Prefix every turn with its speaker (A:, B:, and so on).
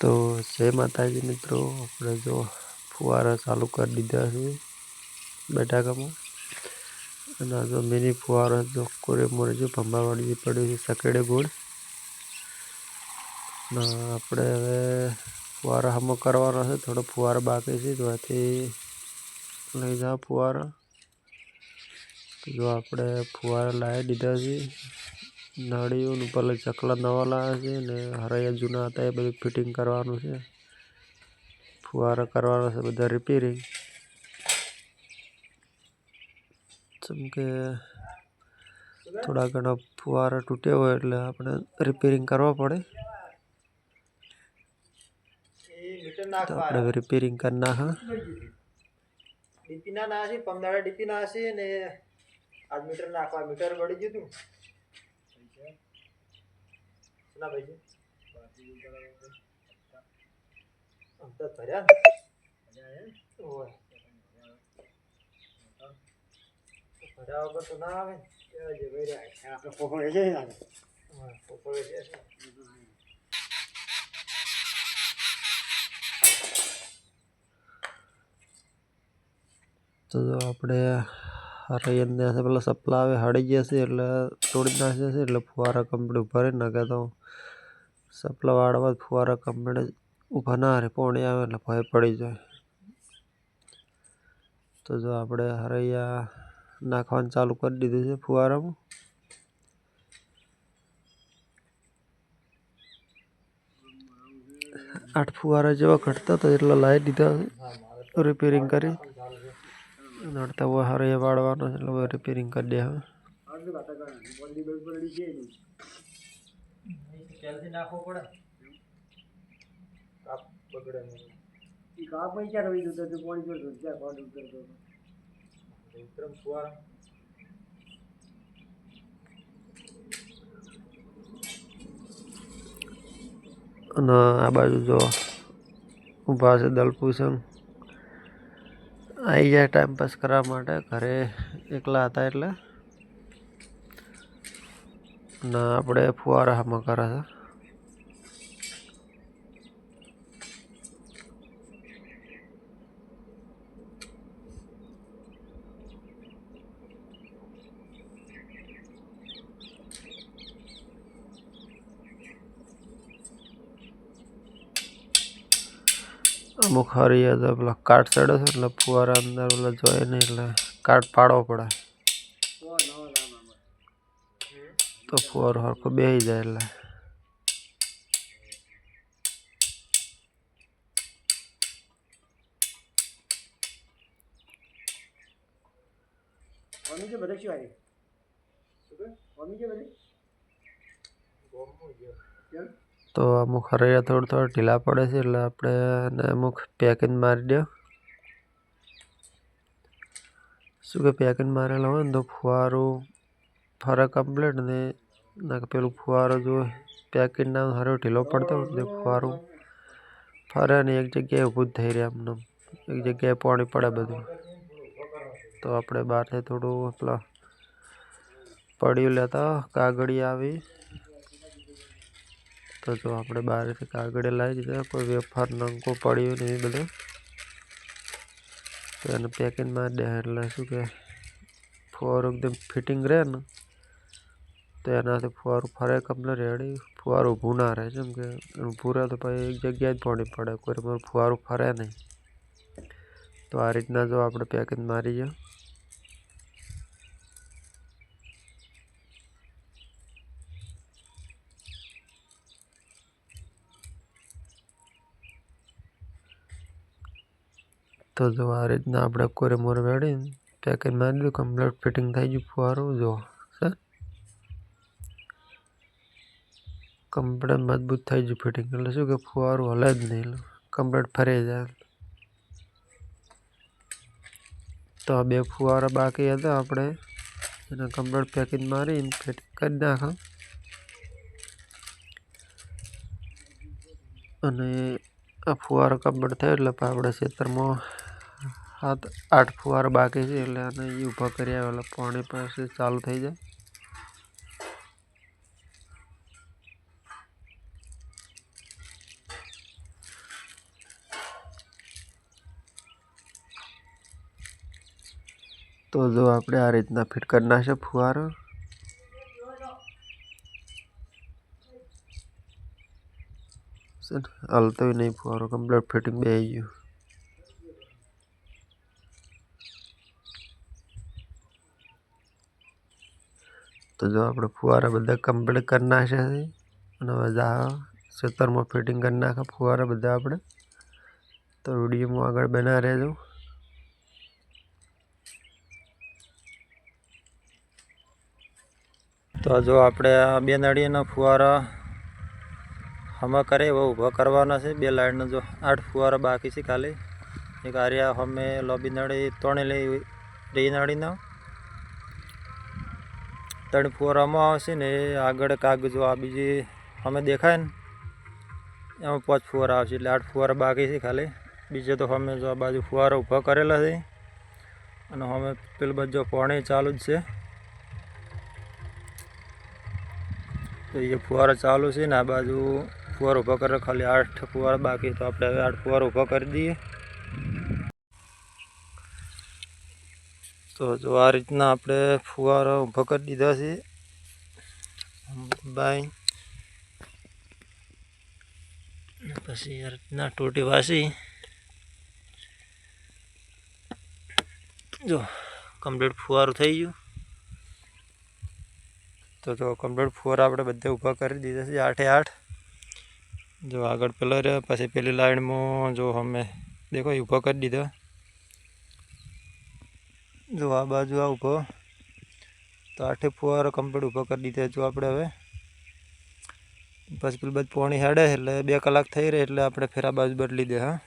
A: તો જય માતાજી મિત્રો, આપણે જો ફુવારા ચાલુ કરી દીધા છે બટાકામાં અને જો મિની ફુવારા જો કોરે મોરે જો ભંબાવાડી પડ્યું છે, સકેડે ગોળ. ને આપણે હવે ફુવારા હમો કરવાનો છે, થોડો ફુવારા બાકી છે, તો આથી લઈ જાઓ ફુવારા. જો આપણે ફુવારા લાવી દીધા છે. નાળીઓનું પેલા ચકલા નવા લાવ્યા છે ને હરાયા જૂના હતા, એ બધું ફિટિંગ કરવાનું છે. ફુવારા કરવાના છે, બધા રિપેરિંગ જેમ કે થોડા ઘણા ફુવારા તૂટ્યા હોય એટલે આપણે રિપેરિંગ કરવા પડે. તો આપણે રિપેરિંગ કરી નાખા.
B: ડીપી ના ના છે પંદર ડીપી ના છે ને આજ મીટર નાખવા મીટર ગળી ગયું તું. ના ભાઈ આમ તો ભર્યા? ભર્યા વગર તો ના આવે ને. જે ભર્યા? આપણે પોપડે છે ને હા પોપડે છે.
A: તો જો આપણે હરાઈને પેલા સપલા આવે હળી ગયા છે એટલે તોડી નાખી છે એટલે ફુવારા કમ્પ્લીટ ભરી નાખે તો સપલા વાળવા ફુવારા કંપની ઊભા ના રહે, પોણી આવે એટલે ભય પડી જાય. તો જો આપણે હરૈયા નાખવાનું ચાલુ કરી દીધું છે ફુવારામાં. આઠ ફુવારા જેવા ઘટતા તો એટલા લાવી દીધા રિપેરિંગ કરી. નડતા હોય હરૈયા વાળવાનો છે એટલે રિપેરિંગ કરી દે હવે. અને આ બાજુ જો ઊભા છે દલપુસમ આવી જાય ટાઈમ પાસ કરવા માટે. ઘરે એકલા હતા એટલે. ના, આપણે ફુવારા હામાં કરે છે. અમુક હરી તો પેલા કાટ ચડે છે એટલે ફુવારા અંદર પેલા જોઈએ નહીં એટલે કાટ પાડવો પડે. તો ફુવારો હરખો બેસી જાય એટલે.
B: મમ્મી છે બધે શું આવી મમ્મી છે બધે? કેમ?
A: તો અમુક હરૈયા થોડું થોડા ઢીલા પડે છે એટલે આપણે એને અમુક પેકિંગ મારી દો. શું કે પેકિંગ મારેલા હોય ને તો ફુવારું ફરે કમ્પ્લીટ ને ના પેલું ફુવારો જો પેકિંગ ના હારો ઢીલો પડતો હોય તો ફુવારું ફરે ને એક જગ્યાએ ઊભું જ થઈ રહ્યા એમને એક જગ્યાએ પાણી પડે બધું. તો આપણે બહારથી થોડું પેલા પડ્યું લેતા કાગળી આવી. તો જો આપણે બહારથી કાગળે લાવી દીધા, કોઈ વેફર નંકો પડ્યું ને એ બધું. તો એને પેકિંગ મારી દે, એટલે શું કે, ફુવારું એકદમ ફિટિંગ રહે ને, તો એનાથી ફુવારું ફરે કમ્પ્લીટ રેડી ફુવારું ઊભું ના રહે, જેમ કે ઊભું તો પછી એક જગ્યાએ જ પાણી પડે, કોઈ ફુવારું ફરે નહીં. તો આ રીતના જો આપણે પેકિંગ મારી જાય તો જો આ રીતના આપણે કોરેમોર વેડીને પેકેજ મારી દીધું કમ્પ્લેટ ફિટિંગ થઈ ગયું, ફુવારું જો સર કમ્પ્લેટ મજબૂત થઈ ગયું ફિટિંગ એટલે શું કે ફુવારું હલે જ નહીં કમ્પ્લેટ ફરી જાય. તો આ બે ફુવારા બાકી હતા આપણે, એને કમ્પ્લેટ પેકિંગ મારીને ફિટિંગ કરી નાખા. અને આ ફુવારો કમ્પ્લેટ થયો, એટલે આપણે ખેતરમાં સાત આઠ ફુવાર બાકી છે એટલે આને એ ઊભા કરી આવેલા. પાણી પાસે ચાલુ થઈ જાય.
B: તો જો આપણે આ રીતના ફિટ કરી નાખશે ફુવારો. હાલ તો નહીં, ફુવારો કમ્પ્લીટ ફિટિંગ બે ગયું. તો જો આપણે ફુવારા બધા કમ્પ્લીટ કરી નાખ્યા છે. અને બધા ખેતરમાં ફિટિંગ કરી નાખે ફુવારા બધા આપણે. તો વિડીયોમાં આગળ બના રહેજો. તો જો આપણે આ બે નળીના ફુવારા હમા કરે એવા ઊભા કરવાના છે. બે લાઈનનો જો આઠ ફુવારા બાકી છે ખાલી. એક આર્યા અમે લોબી નળી ત્રણે લઈ રહી નળીના. ત્રણ ફુવારામાં આવશે ને એ આગળ કાગ જો આ બીજી અમે દેખાય ને, એમાં પાંચ ફુવારા આવશે એટલે આઠ ફુવારા બાકી છે ખાલી. બીજે તો અમે જો આ બાજુ ફુવારા ઊભા કરેલા છે. અને અમે પેલું બાજુ જો પાણી ચાલુ જ છે. તો એ ફુવારા ચાલુ છે ને આ બાજુ ફુવારા ઊભા કરે ખાલી આઠ ફુવારા બાકી તો આપણે હવે આઠ ફુવારા ઊભા કરી દઈએ. તો જો આ રીતના આપણે ફુવારા ઊભા કરી દીધા છે. બાય પછી આ રીતના ટોટી વાસી. જો કમ્પ્લીટ ફુવારું થઈ ગયું. તો જો કમ્પ્લીટ ફુવારા આપણે બધે ઊભા કરી દીધા છે આઠે આઠ. જો આગળ પેલા રહ્યા, પછી પેલી લાઈનમાં જો અમે, દેખો, એ ઊભા કરી દીધા. જો આ બાજુ આ ઊભો તો આઠે ફુવારો કમ્પ્લીટ ઊભો કરી દીધો જો આપણે હવે. પછી પેલું બધું પાણી હેડે એટલે બે કલાક થઈ રહે એટલે આપણે ફેર બાજુ બદલી દે, હા.